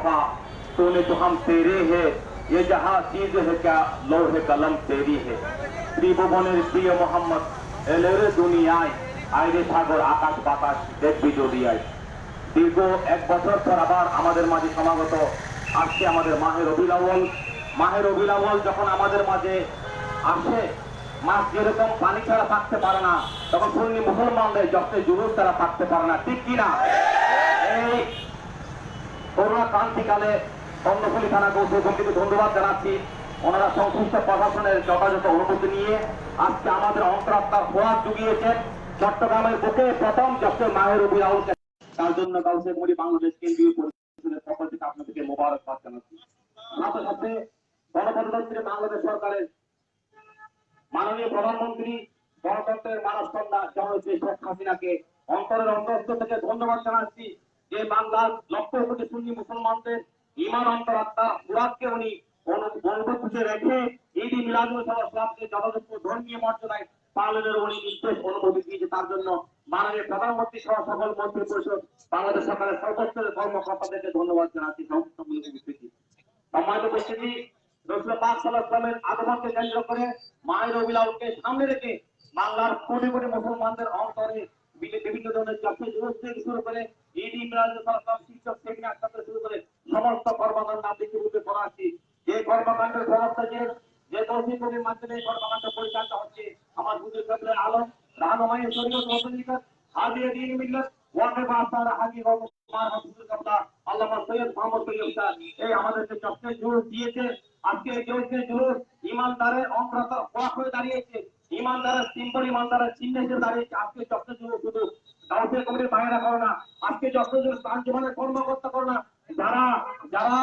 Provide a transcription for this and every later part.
वफा तूने तो हम तेरे है ये जहाँ चीज है क्या लोहे कलम तेरी है ত্রিভুবনের প্রিয় মোহাম্মদ এলেরে দুনিয়ায় আইরে সাগর আকাশ বাতাস দেখবি দুনিয়ায় দীর্ঘ এক বছর পর আবার আমাদের মাঝে সমাগত আসছে আমাদের মাহের অবিলাবল মাহের অবিলাবল যখন আমাদের মাঝে আসে মাছ যেরকম পানি ছাড়া থাকতে পারে না তখন সুন্নি মুসলমানদের যত্নে জুলুস তারা থাকতে পারে না ঠিক কিনা এই করোনা ক্রান্তিকালে কর্ণফুলী থানা কৌশলকে ধন্যবাদ জানাচ্ছি। ওনারা সংশ্লিষ্ট প্রশাসনের যথাযথ অনুমতি নিয়ে আজকে আমাদের অন্তরাত্মার ফোয়ার জুগিয়েছেন। চট্টগ্রামের বুকে প্রথম ডক্টর মাহের রাহুলকে তার জন্য কাউসে মুড়ি বাংলাদেশ কেন্দ্রীয় পরিষদের পক্ষ থেকে আপনাদেরকে মোবারকবাদ জানাচ্ছি। সাথে সাথে গণপ্রজাতন্ত্রী বাংলাদেশ সরকারের মাননীয় প্রধানমন্ত্রী, গণতন্ত্রের মানব কন্যা জননেত্রী শেখ হাসিনাকে অন্তরের অন্তস্থ থেকে ধন্যবাদ জানাচ্ছি। যে বাংলার লক্ষ কোটি সুন্নি মুসলমানদের ইমান অন্তরাত্মা, মুরাদকে উনি অনু- অনুভূতিতে রেখে ঈদ মিলাদুল সালামকে যথাযথ ধর্মীয় মর্যাদায় পালনের উনি নির্দেশ অনুমতি দিয়েছে। তার জন্য মাননীয় প্রধানমন্ত্রী সহ সকল মন্ত্রী পরিষদ, বাংলাদেশ সরকারের সর্বস্তরের কর্মকর্তাদেরকে ধন্যবাদ জানাচ্ছি। সমস্ত মূল্য উপস্থিতি। সম্মানিত উপস্থিতি রসুল পাক সাল্লামের আগমনকে কেন্দ্র করে মায়ের অবিলাউকে সামনে রেখে বাংলার কোটি কোটি মুসলমানদের অন্তরে বিভিন্ন ধরনের চাকরি থেকে থেকে শুরু করে সমস্ত কর্মকাণ্ড যে কর্মকাণ্ডের ব্যবস্থা যে যে মাধ্যমে কর্মকাণ্ড পরিচালিত হচ্ছে, আমার হুজুর কাবলে আলম এই আমাদেরকে চক্রের জুলুস দিয়েছে, আজকে এই জুলুস ইমানদারের অগ্রতা হয়ে দাঁড়িয়েছে। ইমানদারের সিম্পল ইমানদারের চিহ্ন হিসেবে দাঁড়িয়েছে আজকে চক্রের জুলুস শুধু কাউন্সিল কমিটির বাইরে করো না, আজকে চক্রের জুলুস আঞ্জুমানের কর্মকর্তা করো না। যারা যারা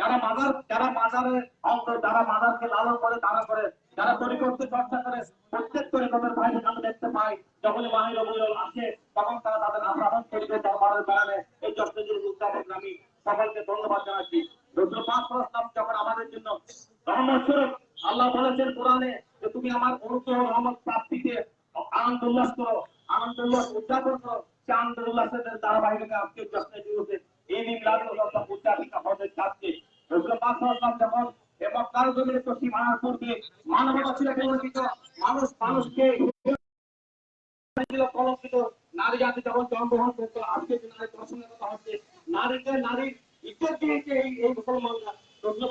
যারা মাদার, যারা মাদারের অঙ্ক যারা মাদারকে লালন করে, তারা করে। যারা তরিকতকে চর্চা করে, প্রত্যেক তরিকতের বাইরে আমি দেখতে পাই যখন মাহির অবুল আসে, তখন তারা তাদের আহ্বান তরিকত দরবারের বেড়ানে এই চক্রজুল উদ্যাপন আমি সকলকে ধন্যবাদ জানাচ্ছি। রসুল সাল্লাল্লাহু যখন আমাদের জন্য রহমত স্বরূপ, আল্লাহ বলেছেন কোরআনে যে তুমি আমার অনুগ্রহ রহমত প্রাপ্তিতে আনন্দ উল্লাস করো আনন্দ উল্লাস উদযাপন করো। সে আনন্দ উল্লাসের ধারাবাহিকতা আজকে যত্নে জুড়েছে এই দিন লাগল সব উদযাপিত হবে চাচ্ছে রসুল পাক সাল্লাল্লাহু যখন এবং পূর্বে মানবতা বিবর্তিত মানুষ, মানুষকে কলঙ্কিত নারী জাতি যখন জন্মগ্রহণ করতো আজকে যে নারী দর্শনের কথা হচ্ছে, নারীকে ইজ্জত দিয়েছে এই মুসলমানরা।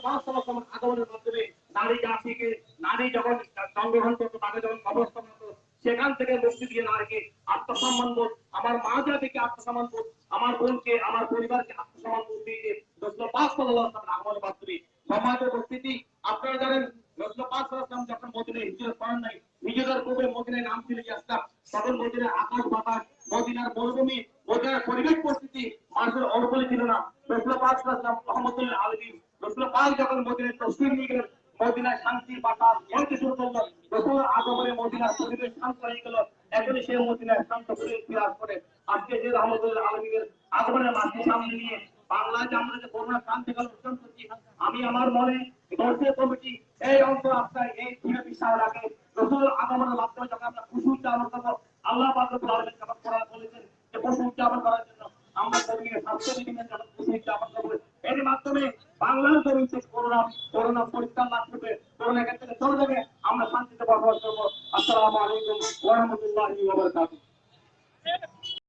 পাঁচ সালের আগমনের মাধ্যমে নারী জাতিকে, নারী যখন জন্মগ্রহণ করতো তাকে যখন অবস্থান হতো সেখান থেকে মুক্তি দিয়ে নারীকে আত্মসম্মান বোধ, আমার মা জাতিকে আত্মসম্মান বোধ, আমার বোনকে, আমার পরিবারকে আত্মসম্মান বোধ দিয়ে রসুল পাঁচ সাল্লাহ আগমনের মাধ্যমে সমাজের উপস্থিতি। আপনারা জানেন, রসুল পরিবেশ পরিস্থিতি মানুষের ছিল না। মদিনায় শান্তি বাতাস বলতে শুরু করল। রসুল আগমনে মদিনার পরিবেশ শান্ত হয়ে গেল, এখনই সে মদিনায় শান্ত পরিবেশ বিরাজ করে আজকে যে রহমতুল্লাহ আলমিনের আগমনের মাঝে সামনে নিয়ে বাংলায় যে আমরা যে করোনা ক্রান্তিকাল অর্জন করছি, আমি আমার মনে দর্শীয় কমিটি, এই অন্ত আত্মায় এই ধীরে বিশ্বাস রাখে রসুল আগমনের মাধ্যমে যখন আমরা খুশি উদযাপন করব আল্লাহ পাকুল আলমের যখন কোরআন বলেছেন যে খুশি উদযাপন করার জন্য আমরা কর্মীকে স্বাস্থ্য বিধিমের যখন খুশি উদযাপন করব এর মাধ্যমে বাংলার জমি থেকে করোনা করোনা পরিত্রাণ লাভ করবে করোনা এখান চলে যাবে। আমরা শান্তিতে বসবাস করব। আসসালামু আলাইকুম ওয়া রাহমাতুল্লাহি ওয়া বারাকাতুহু।